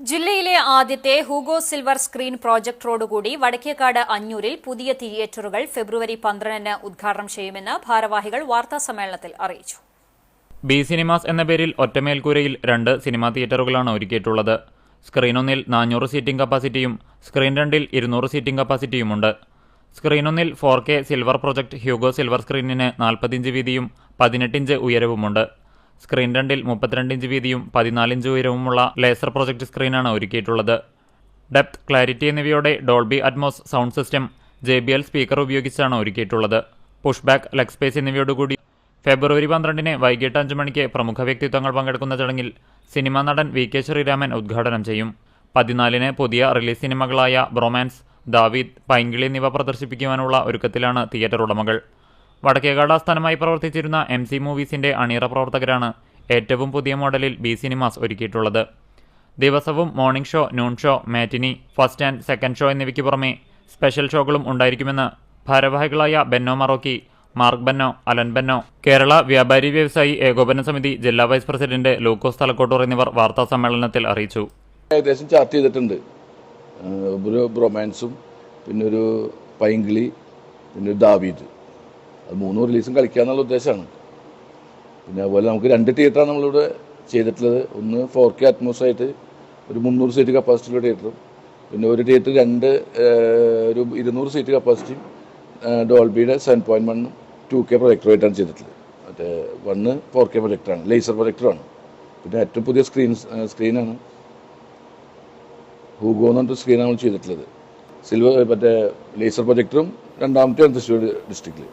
ജില്ലയിലെ ആദ്യത്തെ Hugo silver screen പ്രോജക്ടറോടുകൂടി വടക്കേക്കാട് അഞ്ഞൂരിൽ പുതിയ തിയേറ്ററുകൾ ഫെബ്രുവരി പന്ത്രണ്ടിന് ഉദ്ഘാടനം ചെയ്യുമെന്ന് ഭാരവാഹികൾ വാർത്താസമ്മേളനത്തിൽ അറിയിച്ചു. ബി സിനിമാസ് എന്ന പേരിൽ ഒറ്റമേൽക്കൂരയിൽ രണ്ട് സിനിമാ തിയേറ്ററുകളാണ് ഒരുക്കിയിട്ടുള്ളത്. സ്ക്രീൻ ഒന്നിൽ നാനൂറ് സീറ്റിംഗ് കപ്പാസിറ്റിയും സ്ക്രീൻ രണ്ടിൽ ഇരുന്നൂറ് സീറ്റിംഗ് കപ്പാസിറ്റിയുമുണ്ട്. സ്ക്രീൻ ഒന്നിൽ four K silver project Hugo silver സ്ക്രീനിന് നാൽപ്പത്തിയഞ്ച് വീതിയും പതിനെട്ടിഞ്ച് ഉയരവുമുണ്ട്. സ്ക്രീൻ രണ്ടിൽ മുപ്പത്തിരണ്ട് ഇഞ്ച് വീതിയും പതിനാലിഞ്ച് ഉയരവുമുള്ള ലേസർ പ്രൊജക്ട് സ്ക്രീനാണ് ഒരുക്കിയിട്ടുള്ളത്. Depth clarity എന്നിവയോടെ Dolby Atmos sound system J B L speaker ഉപയോഗിച്ചാണ് ഒരുക്കിയിട്ടുള്ളത്. പുഷ് ബാക്ക് ലെഗ് സ്പേസ് എന്നിവയോടുകൂടി ഫെബ്രുവരി പന്ത്രണ്ടിന് വൈകിട്ട് അഞ്ച് മണിക്ക് പ്രമുഖ വ്യക്തിത്വങ്ങൾ പങ്കെടുക്കുന്ന ചടങ്ങിൽ സിനിമാ നടൻ വി കെ ശ്രീരാമൻ ഉദ്ഘാടനം ചെയ്യും. പതിനാലിന് പുതിയ റിലീസ് സിനിമകളായ ബ്രൊമാൻസ് ദാവീദ് പൈങ്കിളി എന്നിവ പ്രദർശിപ്പിക്കുവാനുള്ള ഒരുക്കത്തിലാണ് തിയേറ്റർ ഉടമകൾ. വടക്കേകാട് ആസ്ഥാനമായി പ്രവർത്തിച്ചിരുന്ന എം സി മൂവീസിന്റെ അണിയറ പ്രവർത്തകരാണ് ഏറ്റവും പുതിയ മോഡലിൽ ബി സിനിമാസ് ഒരുക്കിയിട്ടുള്ളത്. ദിവസവും morning show noon show matinee first and second show എന്നിവയ്ക്ക് പുറമെ സ്പെഷ്യൽ ഷോകളും ഉണ്ടായിരിക്കുമെന്ന് ഭാരവാഹികളായ ബെന്നോ മറോക്കി മാർക്ക് ബെന്നോ അലൻ ബെന്നോ കേരള വ്യാപാരി വ്യവസായി ഏകോപന സമിതി ജില്ലാ വൈസ് പ്രസിഡന്റ് ലൂക്കോസ് തലക്കോട്ടൂർ എന്നിവർ വാർത്താ സമ്മേളനത്തിൽ അറിയിച്ചു. ഏകദേശം ചാർട്ട് ചെയ്തിട്ടുണ്ട്. ബ്രോമാൻസും ഒരു ബ്രൊമാൻസും പിന്നെ ഒരു പൈങ്കിളി പിന്നെ ഒരു ദാവീദ്. അത് മൂന്ന് റിലീസും കളിക്കുക എന്നുള്ള ഉദ്ദേശമാണ് പിന്നെ അതുപോലെ നമുക്ക് രണ്ട് തിയേറ്ററാണ് നമ്മളിവിടെ ചെയ്തിട്ടുള്ളത്. ഒന്ന് ഫോർ കെ ആയിട്ട് ഒരു മുന്നൂറ് സീറ്റ് കപ്പാസിറ്റിയുള്ള തിയേറ്ററും പിന്നെ ഒരു തിയേറ്റർ രണ്ട് ഒരു ഇരുന്നൂറ് സീറ്റ് കപ്പാസിറ്റിയും ഡോൾബിയുടെ സെവൻ പോയിന്റ് വണ്ണും ടു കെ പ്രൊജക്ടറുമായിട്ടാണ് ചെയ്തിട്ടുള്ളത്. മറ്റേ വണ്ണ് ഫോർ കെ പ്രൊജക്ടറാണ് ലേസർ പ്രൊജക്ടറാണ് പിന്നെ ഏറ്റവും പുതിയ സ്ക്രീൻ സ്ക്രീനാണ് ഹൂഗോ എന്ന് പറഞ്ഞിട്ട് സ്ക്രീനാണ് നമ്മൾ ചെയ്തിട്ടുള്ളത്. സിൽവർ മറ്റേ ലേസർ പ്രൊജക്ടറും രണ്ടാമത്തെ തൃശ്ശൂർ ഡിസ്ട്രിക്റ്റിൽ